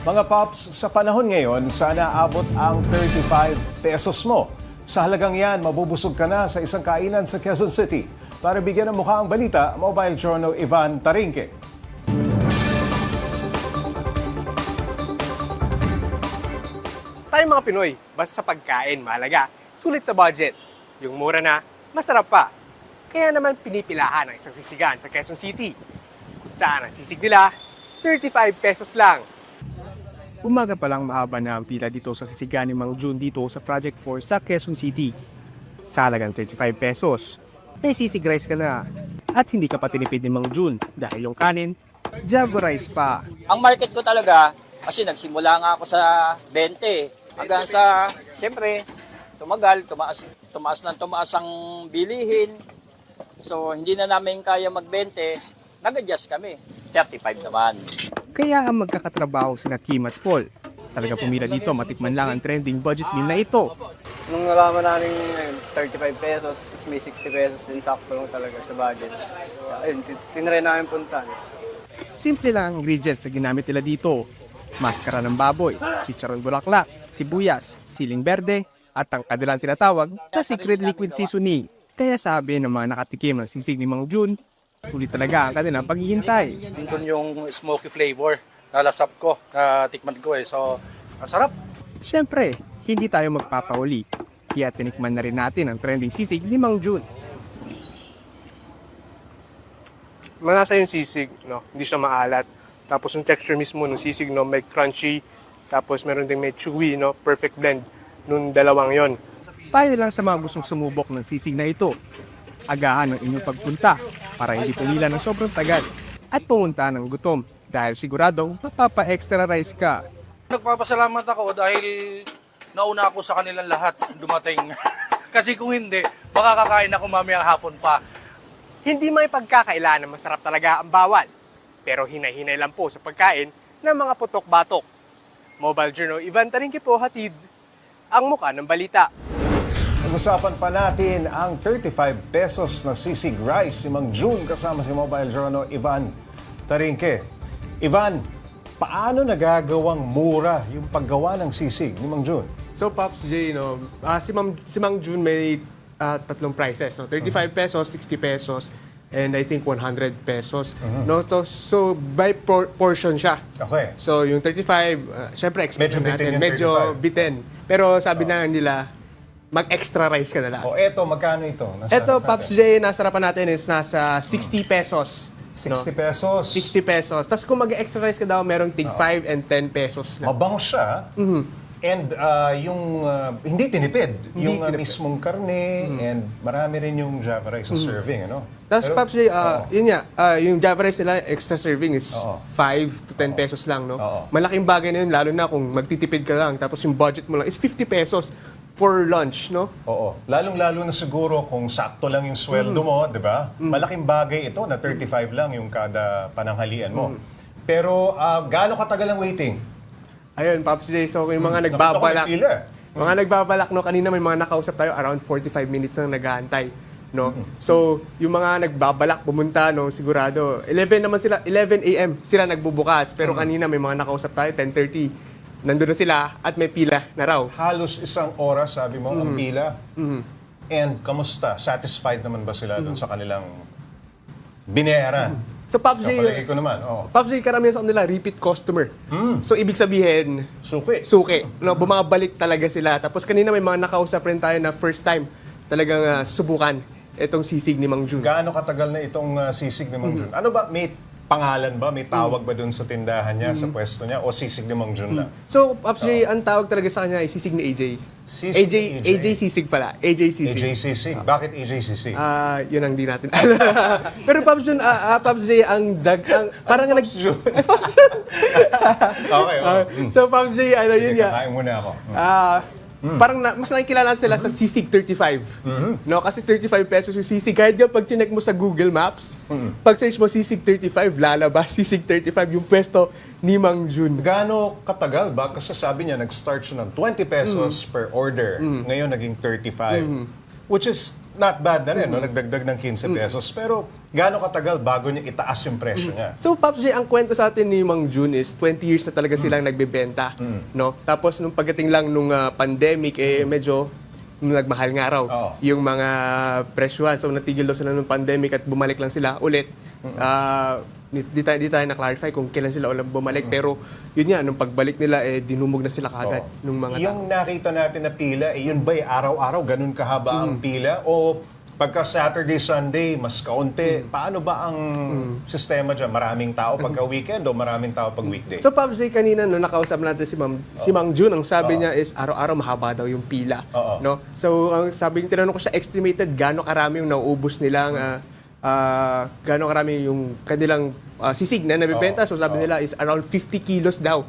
Mga Pops, sa panahon ngayon, sana abot ang 35 pesos mo. Sa halagang yan, mabubusog ka na sa isang kainan sa Quezon City. Para bigyan ng mukha ang balita, Mobile Journal Ivan Tarinque. Tayo mga Pinoy, basta sa pagkain, mahalaga. Sulit sa budget. Yung mura na, masarap pa. Kaya naman pinipilahan ang isang sisigan sa Quezon City. Kung saan ang sisig nila, 35 pesos lang. Umaga pa lang mahaba na ang pila dito sa sisigan ni Mang June dito sa Project 4 sa Quezon City. Sa halagang 35 pesos, may sisig rice ka na. At hindi ka pa tinipid ni Mang June dahil yung kanin, Java rice pa. Ang market ko talaga, kasi nagsimula nga ako sa 20 hanggang sa, siyempre, tumagal, tumaas, tumaas ng tumaas ang bilihin. So, hindi na namin kaya mag-20, nag-adjust kami. 35 naman. Kaya ang magkakatrabaho sina Kim at Paul, talaga pumila dito matikman lang ang trending budget meal na ito. Nung nalaman namin ayun, 35 pesos, may 60 pesos din sakto lang talaga sa budget. Ayun, tin- tinry namin puntahan. Simple lang ang ingredients na ginamit nila dito. Maskara ng baboy, chicharon bulaklak, sibuyas, siling berde, at ang kanilang tinatawag na secret liquid seasoning. Kaya sabi ng mga nakatikim ng sisig ni Mang Jun, sulit talaga ang kanilang paghihintay. Doon yung smoky flavor na lasap ko, na tikman ko eh. So, ang sarap. Siyempre, hindi tayo magpapauli. Kaya tinikman na rin natin ang trending sisig ni Mang Jun. Manasa yung sisig, no? Hindi siya maalat. Tapos yung texture mismo ng sisig, no? May crunchy. Tapos meron din may chewy, no? Perfect blend nung dalawang yon. Payo lang sa mga gustong sumubok ng sisig na ito. Agahan ng inyong pagpunta para hindi pumila ng sobrang tagal at pumunta ng gutom dahil siguradong mapapa-extra rice ka Nagpapasalamat ako dahil nauna ako sa kanilang lahat dumating. Kasi kung hindi, baka kakain ako mamayang hapon pa. Hindi may pagkakailan na masarap talaga ang bawal. Pero hinay-hinay lang po sa pagkain ng mga putok-batok. Mobile Journal Ivan Taringki po hatid ang muka ng balita. Pag-usapan pa natin ang 35 pesos na sisig rice ni Mang June kasama si Mobile Journal Ivan Tarinque. Ivan, paano nagagawang mura yung paggawa ng sisig ni Mang June? So Pops J, no, ah, si, Ma'am, si Mang June may ah, tatlong prices. No? 35 pesos, 60 pesos, and I think 100 pesos. No? So, so by por- portion siya. Okay. So yung 35, uh, syempre expect Medyo na bitin natin, yung medyo 35. bitin. Pero sabi na nila, mag-extra rice ka na lang. O eto, magkano ito? Nasa Ito, natin. Pops J, nasa harapan natin is nasa 60 pesos. 60 pesos. 60 pesos. Tapos kung mag-extra rice ka daw, merong tig 5 and 10 pesos na. Mabango siya. And uh, yung uh, hindi tinipid, yung uh, tinipid. mismong karne and marami rin yung java rice sa serving, ano? Tapos Pero- Pops J, ah, yun nga, ah, yung Java rice nila, extra serving is Oo. 5 to 10 pesos lang, no? Oo. Malaking bagay na yun, lalo na kung magtitipid ka lang, tapos yung budget mo lang is 50 pesos for lunch, no? Oo. Lalong-lalo na siguro kung sakto lang yung Mm. sweldo mo, di ba? Malaking bagay ito na 35 lang yung kada pananghalian mo. Mm. Pero uh, gaano katagal ang waiting? Ayun, Pops J, so yung mga Nakita ko may nagbabalak, pila. mga nagbabalak, no? Kanina may mga nakausap tayo, around 45 minutes nang nag-aantay. No? So, yung mga nagbabalak pumunta, no, sigurado, 11 naman sila, 11 a.m. sila nagbubukas. Pero kanina may mga nakausap tayo, 10.30, nandun na sila at may pila na raw. Halos isang oras, sabi mo, Mm. ang pila. And kamusta? Satisfied naman ba sila dun sa kanilang binayaran? So, Pops Sa J, palagay ko naman, oh. Pops J, karamihan sa kanila, repeat customer. So, ibig sabihin, Suki. suki. No, bumabalik talaga sila. Tapos kanina may mga nakausap rin tayo na first time talagang ah, susubukan itong sisig ni Mang Jun. Gaano katagal na itong uh, sisig ni Mang Jun? Ano ba, may pangalan ba? May tawag ba dun sa tindahan niya, sa pwesto niya? O sisig ni Mang Jun lang? So, J, ang tawag talaga sa kanya ay sisig ni AJ. Sisig AJ, ni AJ. AJ sisig pala. AJ sisig. AJ Sisig. Bakit AJ Sisig? Ah, yun ang di natin alam. Pero Pops Jun, ah, ah, Pops J, ang dag, ang, parang nag... Pops Jun. Ay, Pops Jun. okay, oh. Ah, so, Pops J, ano yun Sige, nga. kakain muna ako. Ah, parang na, mas nakikilala sila sa Sisig 35. No, kasi 35 pesos yung Sisig. Kahit nga pag chinek mo sa Google Maps, pag search mo Sisig 35, lalabas Sisig 35 yung pwesto ni Mang Jun. Gaano katagal ba? Kasi sabi niya, nag-start siya ng 20 pesos per order. Ngayon, naging 35. Which is not bad na rin, no? Nagdagdag ng 15 pesos. Pero gaano katagal bago niya itaas yung presyo niya? So, Pops J, ang kwento sa atin ni Mang June is 20 years na talaga silang nagbebenta. No? Tapos, nung pagdating lang nung ah, pandemic, eh, medyo nung nagmahal nga raw Oo. yung mga presyuhan. So, natigil daw sila nung pandemic at bumalik lang sila ulit. Ah, di, di, tayo, di tayo na-clarify kung kailan sila ulit bumalik. Pero, yun nga, nung pagbalik nila, eh, dinumog na sila kagad nung mga tao. yung nakita natin na pila, eh, yun ba araw-araw ganun kahaba ang pila? O pagka Saturday, Sunday, mas kaunti? Mm. Paano ba ang sistema dyan? Maraming tao pagka weekend o maraming tao pag weekday? So, Pops J, kanina, no, nakausap natin si Ma'am, si Mang June, ang sabi niya is araw-araw mahaba daw yung pila. Oo. No? So, ang sabi niya, tinanong ko siya, estimated gaano karami yung nauubos nilang, ah, ah, gaano karami yung kanilang ah, sisig na nabibenta. So, sabi nila is around 50 kilos daw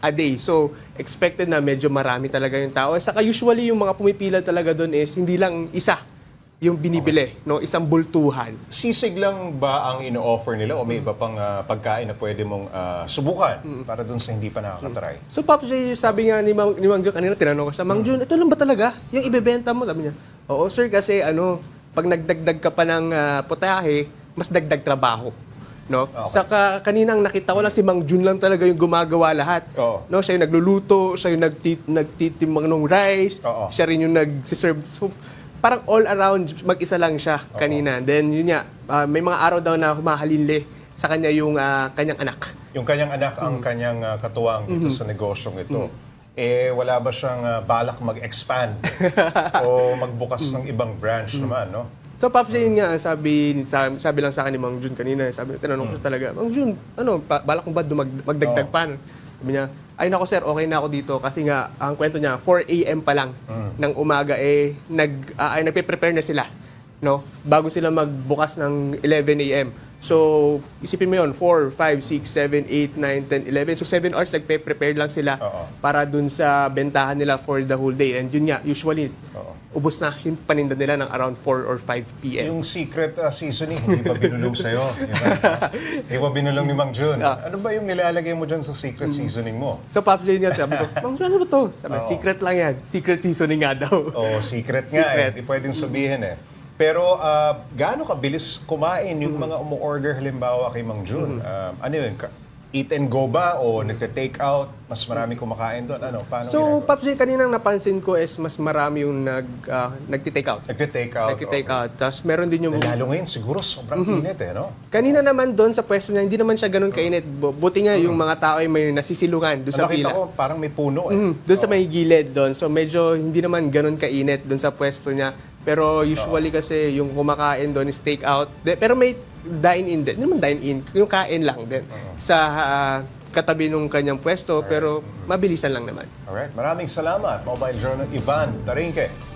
a day. So, expected na medyo marami talaga yung tao. Saka usually yung mga pumipila talaga doon is hindi lang isa yung binibili, no? Isang bultuhan. Sisig lang ba ang ino-offer nila o may iba pang ah, pagkain na pwede mong ah, subukan para dun sa hindi pa nakakatry? So, Pops J, sabi nga ni Mang, ni Mang Jun, kanina tinanong ko siya, Mang Jun, ito lang ba talaga? Yung ibebenta mo? Sabi niya, oo sir, kasi ano, pag nagdagdag ka pa ng ah, putahe, mas dagdag trabaho. No? Okay. Saka kaninang nakita ko lang si Mang Jun lang talaga yung gumagawa lahat. Oo. No, siya yung nagluluto, siya yung nagtit nagtitimang ng rice, Oo. siya rin yung nag-serve. So, parang all around, mag-isa lang siya kanina. Then, yun nga, ah, may mga araw daw na humahalili sa kanya yung ah, kanyang anak. Yung kanyang anak Mm. ang kanyang ah, katuwang dito Mm-hmm. sa negosyong ito. Eh, wala ba siyang ah, balak mag-expand o magbukas ng ibang branch Mm. naman, no? So, Pops, yun nga, sabi, sabi, sabi lang sa akin ni Mang Jun kanina, sabi, tinanong ko talaga, Mang Jun, ano, pa, balak mo ba dumag, magdagdag Oo. pa? Sabi niya, ay nako sir, okay na ako dito kasi nga, ang kwento niya, 4 a.m. pa lang ng umaga, eh, nag, ah, ay, nagpe-prepare na sila, no? Bago sila magbukas ng 11 a.m. So, isipin mo yun, 4, 5, 6, 7, 8, 9, 10, 11. So, 7 hours nagpe-prepare lang sila Oo. para dun sa bentahan nila for the whole day. And yun nga, usually, Oo. ubos na yung paninda nila ng around 4 or 5 p.m. Yung secret ah, seasoning, hindi ba binulong sa'yo? Yung, ah, Hindi ba binulong ni Mang Jun? Ah. Ano ba yung nilalagay mo dyan sa secret seasoning mo? So, Pops Jay nga, sabi ko, Ma'am, ano ba to? Sabi, secret lang yan. Secret seasoning nga daw. Oh, secret nga Secret. eh. Hindi pwedeng sabihin eh. Pero ah, gaano kabilis kumain yung mga umu-order halimbawa kay Mang Jun? Ah, ano yun? Ka- eat and go ba o nagte-take out? Mas marami kumakain doon? Ano? Paano So, ginagawa? Jay, kaninang napansin ko is mas marami yung nag, ah, nagti-take out. Nagte-take out? Nagti-take okay. out. Tapos meron din yung... Lalo ngayon siguro sobrang init eh, no? Kanina naman doon sa pwesto niya, hindi naman siya ganun kainit. Bu- Buti nga yung mga tao ay may nasisilungan doon sa Nakita pila. ko parang may puno eh. Mm, doon sa may gilid doon. So medyo hindi naman ganun kainit doon sa pwesto niya. Pero usually kasi yung kumakain doon is take out. De- pero may dine-in din. Hindi naman dine-in. Yung kain lang din. Sa ah, katabi nung kanyang pwesto. Pero mabilisan lang naman. Alright, maraming salamat. Mobile Journal Ivan Tarinque.